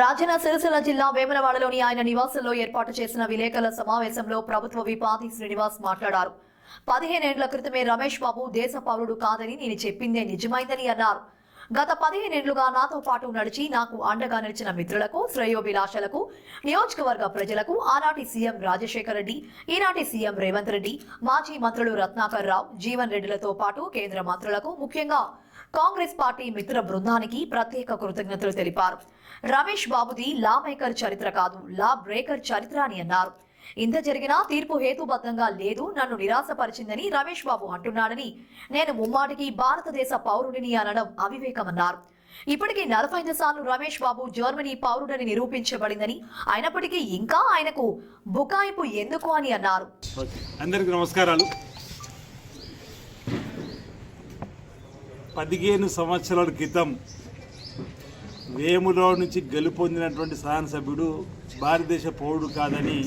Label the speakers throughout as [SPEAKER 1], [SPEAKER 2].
[SPEAKER 1] రాజన్న సిరిసిల్ల జిల్లా వేములవాడలోని ఆయన నివాసంలో ఏర్పాటు చేసిన విలేకరుల సమావేశంలో ప్రభుత్వ విపాది శ్రీనివాస్ మాట్లాడారు. పదిహేనేండ్ల క్రితమే రమేష్ బాబు దేశ పౌరుడు కాదని నేను చెప్పిందే నిజమైందని అన్నారు. గత పదిహేనేండ్లుగా నాతో పాటు నడిచి నాకు అండగా నిలిచిన మిత్రులకు శ్రేయోభిలాషలకు నియోజకవర్గ ప్రజలకు ఆనాటి సీఎం రాజశేఖర రెడ్డి ఈనాటి సీఎం రేవంత్ రెడ్డి మాజీ మంత్రులు రత్నాకర్ రావు జీవన్ రెడ్డిలతో పాటు కేంద్ర మంత్రులకు ముఖ్యంగా కాంగ్రెస్ పార్టీ మిత్ర బృందానికి ప్రత్యేక కృతజ్ఞతలు తెలిపారు. రమేష్ బాబుది లా మేకర్ చరిత్ర కాదు లా బ్రేకర్ చరిత్ర అని అన్నారు. ఇంత జరిగినా తీర్పు హేతుబద్ధంగా లేదు నన్ను నిరాశపరిచిందని రమేష్ బాబు అంటున్నాడని నేను ముమ్మాటికి భారతదేశ పౌరుడిని అనడం అవివేకమన్నారు. ఇప్పటికీ నలభై ఐదు సార్లు రమేష్ బాబు జర్మనీ పౌరుడని నిరూపించబడిందని అయినప్పటికీ ఇంకా ఆయనకు బుకాయింపు ఎందుకు అని అన్నారు.
[SPEAKER 2] అందరికీ నమస్కారాలు. పదిహేను సంవత్సరాల క్రితం వేములో నుంచి గెలుపొందినటువంటి శాసనసభ్యుడు భారతదేశ పౌరుడు కాదని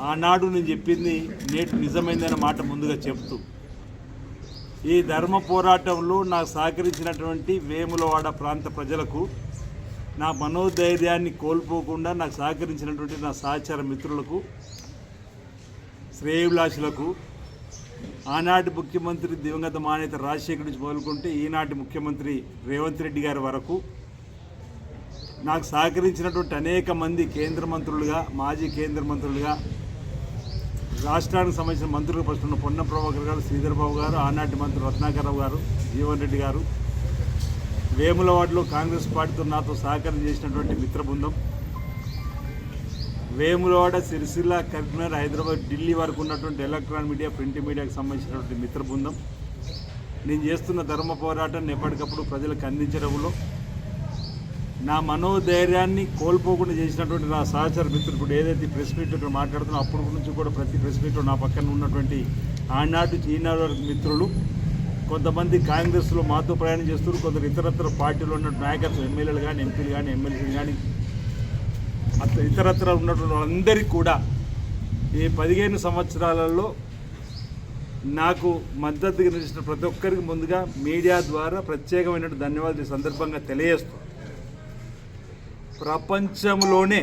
[SPEAKER 2] ఆనాడు నేను చెప్పింది నేటి నిజమైందన్న మాట ముందుగా చెప్తూ. ఈ ధర్మ పోరాటంలో నాకు సహకరించినటువంటి వేములవాడ ప్రాంత ప్రజలకు నా మనోధైర్యాన్ని కోల్పోకుండా నాకు సహకరించినటువంటి నా సహచర మిత్రులకు శ్రేయభిలాషులకు ఆనాటి ముఖ్యమంత్రి దివంగత మానేత రాజశేఖర్ నుంచి మొదలుకుంటే ఈనాటి ముఖ్యమంత్రి రేవంత్ రెడ్డి గారి వరకు. నాకు సహకరించినటువంటి అనేక మంది కేంద్ర మంత్రులుగా మాజీ కేంద్ర మంత్రులుగా రాష్ట్రానికి సంబంధించిన మంత్రులు ఫస్ట్ ఉన్న పొన్న ప్రభాకర్ గారు శ్రీధర్ బాబు గారు ఆనాటి మంత్రి రత్నాకరరావు గారు జీవన్ రెడ్డి గారు. వేములవాడలో కాంగ్రెస్ పార్టీతో నాతో సహకారం చేసినటువంటి మిత్రబృందం. వేములవాడ సిరిసిల్ల కరీంనగర్ హైదరాబాద్ ఢిల్లీ వరకు ఉన్నటువంటి ఎలక్ట్రానిక్ మీడియా ప్రింట్ మీడియాకి సంబంధించినటువంటి మిత్ర బృందం నేను చేస్తున్న ధర్మ పోరాటాన్ని ఎప్పటికప్పుడు ప్రజలకు అందించడంలో నా మనోధైర్యాన్ని కోల్పోకుండా చేసినటువంటి నా సహచర మిత్రుడు ఇప్పుడు ఏదైతే ప్రెస్ మీట్ ఇక్కడ మాట్లాడుతున్నా అప్పటి నుంచి కూడా ప్రతి ప్రెస్ మీట్లో నా పక్కన ఉన్నటువంటి ఆనాటి ఈనాడు వరకు మిత్రులు కొంతమంది కాంగ్రెస్లో మాతో ప్రయాణం చేస్తున్నారు కొందరు ఇతరత్ర పార్టీలో ఉన్న నాయకత్వం ఎమ్మెల్యేలు కానీ ఎంపీలు కానీ ఎమ్మెల్యేలు కానీ అట్లా ఇతరత్ర ఉన్నటువంటి వాళ్ళందరికీ కూడా ఈ పదిహేను సంవత్సరాలలో నాకు మద్దతుగా నిలిచిన ప్రతి ఒక్కరికి ముందుగా మీడియా ద్వారా ప్రత్యేకమైన ధన్యవాదాలు ఈ సందర్భంగా తెలియజేస్తూ ప్రపంచంలోనే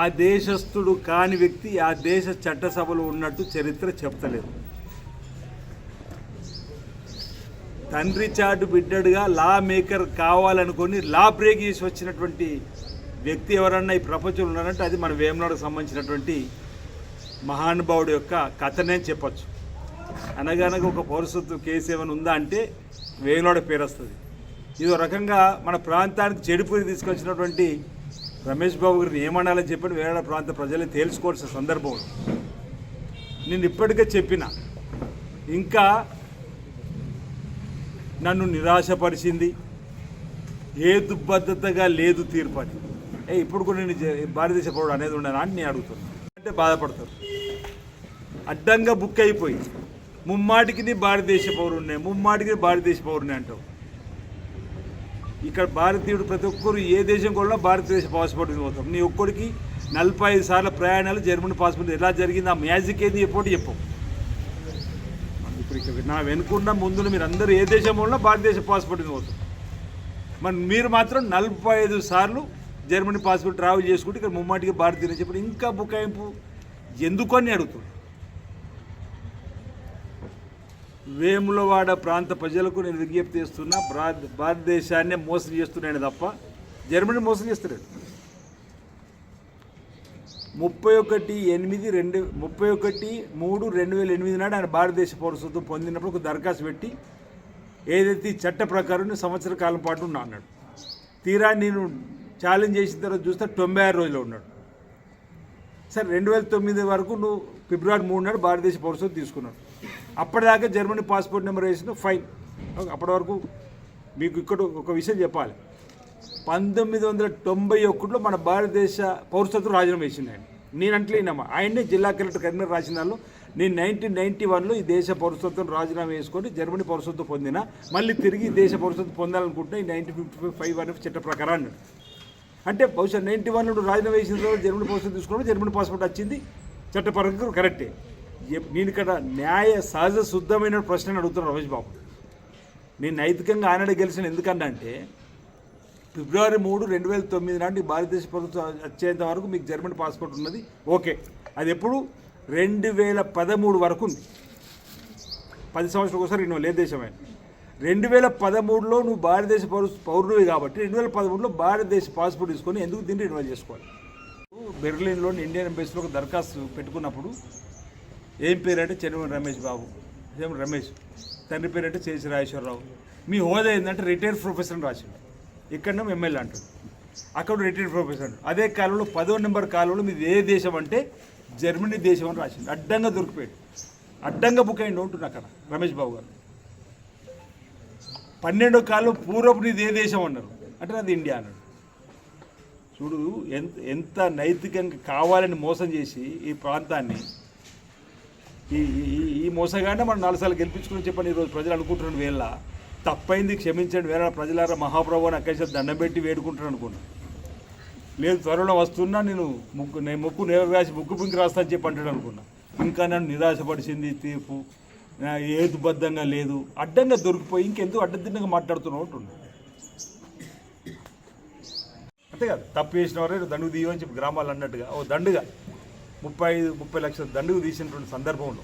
[SPEAKER 2] ఆ దేశస్థుడు కాని వ్యక్తి ఆ దేశ చట్టసభలో ఉన్నట్టు చరిత్ర చెప్తలేదు. తండ్రి చాటు బిడ్డడుగా లా మేకర్ కావాలనుకొని లా బ్రేక్ చేసి వచ్చినటువంటి వ్యక్తి ఎవరన్నా ఈ ప్రపంచంలో ఉన్నారంటే అది మన వేమనాడుకు సంబంధించినటువంటి మహానుభావుడు యొక్క కథనే చెప్పచ్చు. అనగానగా ఒక పౌరసత్వ కేసు ఏమైనా ఉందా అంటే వేమనాడు పేరు వస్తుంది. ఇది ఒక రకంగా మన ప్రాంతానికి చెడిపోయి తీసుకొచ్చినటువంటి రమేష్ బాబు గారిని ఏమనాలని చెప్పి వేరే ప్రాంత ప్రజలే తేల్చుకోవాల్సిన సందర్భం నేను ఇప్పటికే చెప్పిన ఇంకా నన్ను నిరాశపరిచింది. హేతుబద్ధతగా లేదు తీర్పు అని ఏ ఇప్పుడు కూడా నేను భారతదేశ పౌరుడు అనేది ఉండను అని నేను అడుగుతున్నాను అంటే బాధపడతారు. అడ్డంగా బుక్ అయిపోయి ముమ్మాటికి నీ భారతదేశ పౌరుడినే ముమ్మాటికి భారతదేశ పౌరుణ్ణే అంటావు. ఇక్కడ భారతీయుడు ప్రతి ఒక్కరు ఏ దేశం కూడా భారతదేశ పాస్పోర్ట్ పోతాం. నీ ఒక్కడికి నలభై ఐదు సార్లు ప్రయాణాలు జర్మనీ పాస్పోర్ట్ ఎలా జరిగింది? ఆ మ్యాజిక్ ఏది? ఎప్పుడు చెప్పు. ఇక్కడ. నా వెనుకున్న ముందున మీరు అందరూ ఏ దేశంలో ఉన్నా భారతదేశ పాస్పోర్ట్ మీద పోతుంది మరి మీరు మాత్రం నలభై ఐదు సార్లు జర్మనీ పాస్పోర్ట్ ట్రావెల్ చేసుకుంటే ఇక్కడ ముమ్మాటికి భారతీయులు చెప్పి ఇంకా బుకాయింపు ఎందుకు అని అడుగుతుంది వేములవాడ ప్రాంత ప్రజలకు నేను విజ్ఞప్తి చేస్తున్నా భారతదేశాన్నే మోసం చేస్తున్నాను తప్ప జర్మనీ మోసం చేస్తున్నాడు ముప్పై ఒకటి ఎనిమిది రెండు ముప్పై ఒకటి మూడు రెండు వేల ఎనిమిది నాడు ఆయన భారతదేశ పౌరసత్వం పొందినప్పుడు ఒక దరఖాస్తు పెట్టి ఏదైతే ఈ చట్ట ప్రకారం సంవత్సర కాలం పాటు ఉన్నా అన్నాడు. తీరా నేను ఛాలెంజ్ చేసిన తర్వాత చూస్తే తొంభై ఆరు రోజులు ఉన్నాడు. సరే రెండు వేల తొమ్మిది వరకు నువ్వు ఫిబ్రవరి మూడు నాడు భారతదేశ పౌరసత్వం తీసుకున్నాడు అప్పటిదాకా జర్మనీ పాస్పోర్ట్ నెంబర్ వేసిన ఫైన్. అప్పటి వరకు మీకు ఇక్కడ ఒక విషయం చెప్పాలి. పంతొమ్మిది వందల తొంభై ఒకటిలో మన భారతదేశ పౌరసత్వం రాజీనామా వేసింది ఆయన. నేను అంటలేనమ్మా ఆయనే జిల్లా కలెక్టర్ కరీంనగర్ రాసిన వాళ్ళు నేను నైన్టీన్ నైన్టీ వన్లో ఈ దేశ పౌరసత్వం రాజీనామా వేసుకొని జర్మనీ పౌరసత్వం పొందిన మళ్ళీ తిరిగి ఈ దేశ పౌరసత్వం పొందాలనుకుంటున్నా ఈ నైన్టీన్ ఫిఫ్టీ ఫైవ్ అనే చట్ట ప్రకారం అన్నాడు. అంటే బహుశా నైన్టీ వన్ రాజీనామా వేసిన తర్వాత జర్మనీ పౌరసత్వం తీసుకున్నప్పుడు జర్మనీ పాస్పోర్ట్ వచ్చింది చట్టపరంగా కరెక్టే. నేను ఇక్కడ న్యాయ సహజ శుద్ధమైన ప్రశ్న అడుగుతున్నాను రమేష్ బాబు. నేను నైతికంగా ఆనాడు గెలిచిన ఎందుకన్నా అంటే ఫిబ్రవరి మూడు రెండు వేల తొమ్మిది నాటి భారతదేశ ప్రభుత్వం వచ్చేంత వరకు మీకు జర్మన్ పాస్పోర్ట్ ఉన్నది. ఓకే. అది ఎప్పుడు? రెండు వేల పదమూడు వరకు ఉంది. పది సంవత్సరాలకు ఒకసారి నువ్వు లేదు దేశమే. రెండు వేల పదమూడులో నువ్వు భారతదేశ పౌరు పౌరుడివి కాబట్టి రెండు వేల పదమూడులో భారతదేశ పాస్పోర్ట్ తీసుకొని ఎందుకు దీన్ని రెన్యువల్ చేసుకోవాలి? బెర్లిన్లోని ఇండియన్ ఎంబసీలో ఒక దరఖాస్తు పెట్టుకున్నప్పుడు ఏం పేరు అంటే చెరువు రమేష్ బాబు. రమేష్? తండ్రి పేరు అంటే చేసి రాజేశ్వరరావు. మీ హోదా ఏంటంటే రిటైర్డ్ ప్రొఫెసర్ అని రాసిండు. ఇక్కడ ఎమ్మెల్యే అంటాడు అక్కడ రిటైర్డ్ ప్రొఫెసర్ అదే కాలంలో పదో నెంబర్ కాలంలో మీది ఏ దేశం అంటే జర్మనీ దేశం అని రాసింది. అడ్డంగా దొరికిపోయాడు. అడ్డంగా బుక్ అయిండు ఉంటుంది అక్కడ రమేష్ బాబు గారు. పన్నెండో కాలం పూర్వపు నీది ఏ దేశం అన్నారు. అంటే అది ఇండియా అన్నాడు. చూడు ఎంత ఎంత నైతికంగా కావాలని మోసం చేసి ఈ ప్రాంతాన్ని ఈ ఈ- మోసగానే మనం నాలుగు సార్లు గెలిపించుకుని చెప్పని ఈరోజు ప్రజలు అనుకుంటున్నాడు వేళ తప్పైంది క్షమించండి వేరే ప్రజలారా మహాప్రభు అని అక్కడి దండం పెట్టి వేడుకుంటాను అనుకున్నా. లేదు త్వరలో వస్తున్నా నేను ముగ్గు నేను ముక్కు నేను రాసి ముక్కు పింకి రాస్తా అని చెప్పి అంటాడు అనుకున్నా. ఇంకా నన్ను నిరాశపడిచింది తీర్పు. ఏదుబద్ధంగా ఏతుబద్ధంగా లేదు. అడ్డంగా దొరికిపోయి ఇంకెందుకు అడ్డదిడ్డంగా మాట్లాడుతున్నావు అంటున్నా అంతే కదా తప్పు చేసిన వారే దండుగు తీయమని చెప్పి గ్రామాలు అన్నట్టుగా ఓ దండుగా. ముప్పై ఐదు ముప్పై లక్షల దండుగు తీసినటువంటి సందర్భంలో.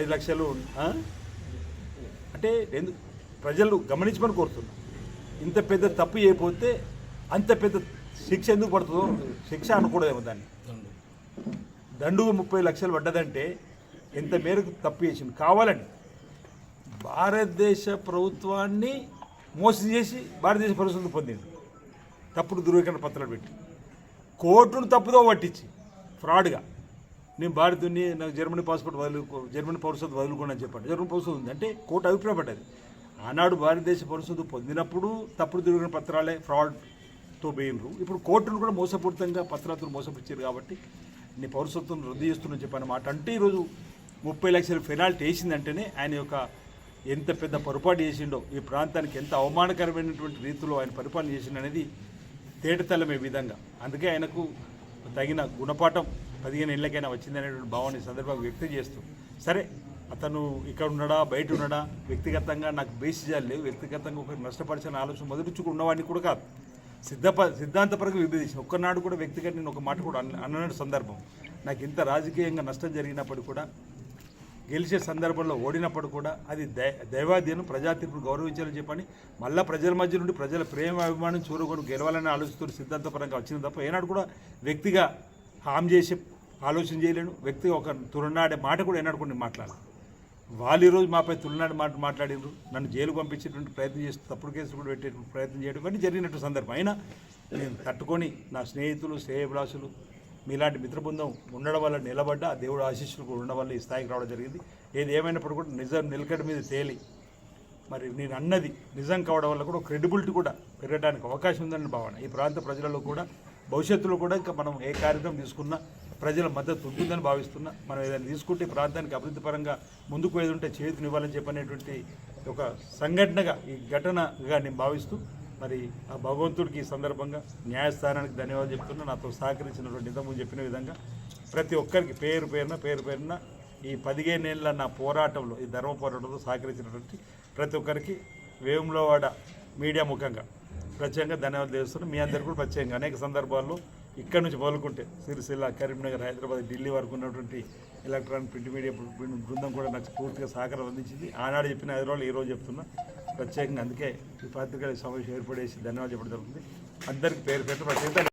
[SPEAKER 2] ఐదు లక్షలు అంటే ఎందుకు ప్రజలు గమనించమని కోరుతున్నా. ఇంత పెద్ద తప్పు చేయకపోతే అంత పెద్ద శిక్ష ఎందుకు పడుతుందో శిక్ష అనకూడదేమో దాన్ని. దండుగు ముప్పై లక్షలు పడ్డదంటే ఎంత మేరకు తప్పు చేసింది కావాలని భారతదేశ ప్రభుత్వాన్ని మోసం చేసి భారతదేశ ప్రభుత్వం పొందింది తప్పుడు ధృవీకరణ పత్రాలు పెట్టి. కోర్టును తప్పుదో పట్టించి. ఫ్రాడ్గా. నేను భారతుని నాకు జర్మనీ పాస్పోర్ట్ వదులు జర్మనీ పౌరసత్వం వదులుకోండి అని చెప్పండి. జర్మనీ పౌరసత్వం ఉంది. అంటే కోర్టు అభిప్రాయపడ్డది. ఆనాడు భారతదేశ పరిస్థితులు పొందినప్పుడు తప్పుడు తిరిగిన పత్రాలే ఫ్రాడ్తో పోయినరు ఇప్పుడు కోర్టును కూడా మోసపూరితంగా పత్రాలతో మోసపుచ్చారు కాబట్టి నీ పౌరసత్వం రద్దు చేస్తున్నా చెప్పిన మాట. అంటే ఈరోజు ముప్పై లక్షల పెనాల్టీ వేసిందంటేనే ఆయన యొక్క ఎంత పెద్ద పొరపాటు చేసిండో ఈ ప్రాంతానికి ఎంత అవమానకరమైనటువంటి రీతిలో ఆయన పరిపాలన చేసిండు అనేది తేటతలమే విధంగా. అందుకే ఆయనకు తగిన గుణపాఠం పదిహేను ఏళ్ళకైనా వచ్చిందనేటువంటి భావాన్ని సందర్భంగా వ్యక్తం చేస్తూ సరే అతను ఇక్కడ ఉండడా బయట ఉండడా వ్యక్తిగతంగా నాకు బేసిజాలు లేవు వ్యక్తిగతంగా ఒక నష్టపరిచిన ఆలోచన మొదటి నుంచి కూడా ఉన్నవాడిని కూడా కాదు. సిద్ధప సిద్ధాంతపరంగా విభజించి ఒక్కనాడు కూడా వ్యక్తిగత నేను ఒక మాట కూడా అన్న సందర్భం. నాకు ఇంత రాజకీయంగా నష్టం జరిగినప్పుడు కూడా గెలిచే సందర్భంలో ఓడినప్పుడు కూడా అది దై దైవాధీనం ప్రజాతీర్పును గౌరవించాలని చెప్పని మళ్ళా ప్రజల మధ్య నుండి ప్రజల ప్రేమ అభిమానం చూరగొని గెలవాలని ఆలోచిస్తూ సిద్ధాంతపరంగా వచ్చింది తప్ప ఏనాడు కూడా వ్యక్తిగా హామ్ చేసి ఆలోచన చేయలేను. వ్యక్తిగా ఒక తురనాడే మాట కూడా ఏనాడు కూడా మాట్లాడాలి వాళ్ళు ఈరోజు మాపై తులనాడు మాట మాట్లాడినారు నన్ను జైలు పంపించేటువంటి ప్రయత్నం చేస్తూ తప్పుడు కేసులు కూడా పెట్టేటువంటి ప్రయత్నం చేయడం ఇవన్నీ జరిగినట్టు సందర్భం. అయినా నేను తట్టుకొని నా స్నేహితులు శ్రేయభిలాషులు మీలాంటి మిత్రబృందం ఉండడం వల్ల నిలబడ్డ దేవుడు ఆశీస్సులు కూడా ఉండడం వల్ల ఈ స్థాయికి రావడం జరిగింది. ఏది ఏమైనప్పుడు కూడా నిజం నిలకడ మీద తేలి మరి నేను అన్నది నిజం కావడం వల్ల కూడా క్రెడిబిలిటీ కూడా పెరగడానికి అవకాశం ఉందని భావన. ఈ ప్రాంత ప్రజలలో కూడా భవిష్యత్తులో కూడా ఇంకా మనం ఏ కార్యక్రమం తీసుకున్నా ప్రజల మద్దతు ఉంటుందని భావిస్తున్నా. మనం ఏదైనా తీసుకుంటే ప్రాంతానికి అభివృద్ధి పరంగా ముందుకు ఏది ఉంటే చేతినివ్వాలని చెప్పనేటువంటి ఒక సంఘటనగా ఈ ఘటనగా నేను భావిస్తూ మరి ఆ భగవంతుడికి ఈ సందర్భంగా న్యాయస్థానానికి ధన్యవాదాలు చెప్తున్నా. నాతో సహకరించినటువంటి ఇంతకుముందు చెప్పిన విధంగా ప్రతి ఒక్కరికి పేరు పేరున పేరు పేరున ఈ పదిహేను ఏళ్ళ నా పోరాటంలో ఈ ధర్మ పోరాటంలో సహకరించినటువంటి ప్రతి ఒక్కరికి వేములవాడ మీడియా ముఖంగా ప్రత్యేకంగా ధన్యవాదాలు చేస్తున్నాను మీ అందరికీ కూడా ప్రత్యేకంగా అనేక సందర్భాల్లో ఇక్కడ నుంచి మొదలుకుంటే సిరిసిల్ల కరీంనగర్ హైదరాబాద్ ఢిల్లీ వరకు ఉన్నటువంటి ఎలక్ట్రానిక్ ప్రింట్ మీడియా బృందం కూడా నాకు పూర్తిగా సహకారం అందించింది. ఆనాడు చెప్పిన హైదరాబాద్ ఈ రోజు చెప్తున్నా. ప్రత్యేకంగా అందుకే ఈ పత్రికల సమావేశం ఏర్పడేసి ధన్యవాదాలు చెప్పడం జరుగుతుంది. అందరికీ పేరు పేరు